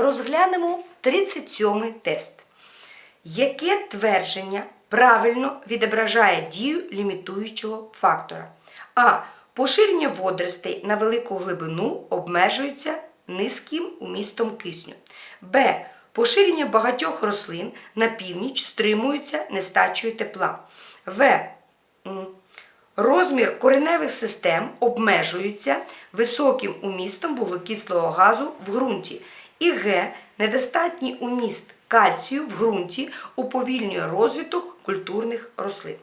Розглянемо 37 тест. Яке твердження правильно відображає дію лімітуючого фактора? А. Поширення водоростей на велику глибину обмежується низьким умістом кисню. Б. Поширення багатьох рослин на північ стримується нестачею тепла. В. Розмір кореневих систем обмежується високим умістом вуглекислого газу в ґрунті. І Г. Недостатній уміст кальцію в ґрунті уповільнює розвиток культурних рослин.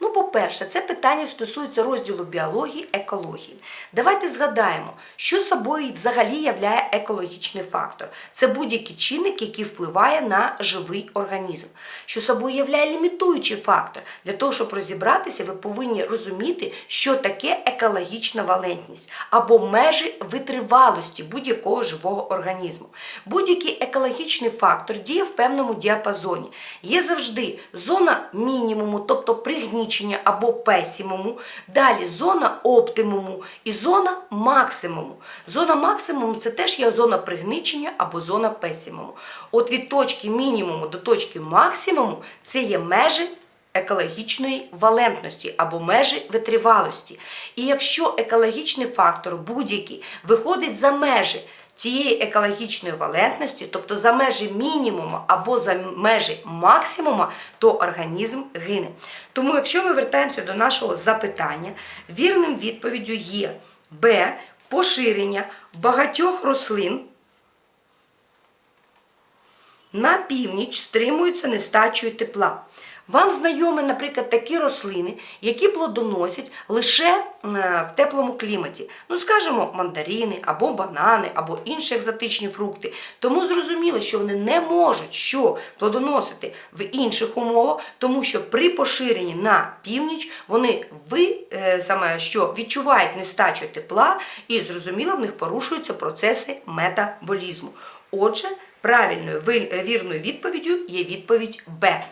Ну, по-перше, це питання стосується розділу біології, екології. Давайте згадаємо, що собою взагалі являє екологічний фактор. Це будь-який чинник, який впливає на живий організм. Що собою являє лімітуючий фактор. Для того, щоб розібратися, ви повинні розуміти, що таке екологічна валентність або межі витривалості будь-якого живого організму. Будь-який екологічний фактор діє в певному діапазоні. Є завжди зона мінімуму, тобто пригнічення або песімуму, далі зона оптимуму і зона максимуму. Зона максимуму це теж є зона пригничення або зона песімуму. От від точки мінімуму до точки максимуму це є межі екологічної валентності або межі витривалості. І якщо екологічний фактор будь-який виходить за межі цієї екологічної валентності, тобто за межі мінімуму або за межі максимума, то організм гине. Тому, якщо ми вертаємося до нашого запитання, вірним відповіддю є Б. Поширення багатьох рослин на північ стримується нестачею тепла. Вам знайомі, наприклад, такі рослини, які плодоносять лише е, в теплому кліматі. Ну, скажімо, мандарини або банани, або інші екзотичні фрукти. Тому зрозуміло, що вони не можуть що плодоносити в інших умовах, тому що при поширенні на північ вони ви, е, саме що відчувають нестачу тепла, і зрозуміло, в них порушуються процеси метаболізму. Отже, правильною вірною відповіддю є відповідь Б.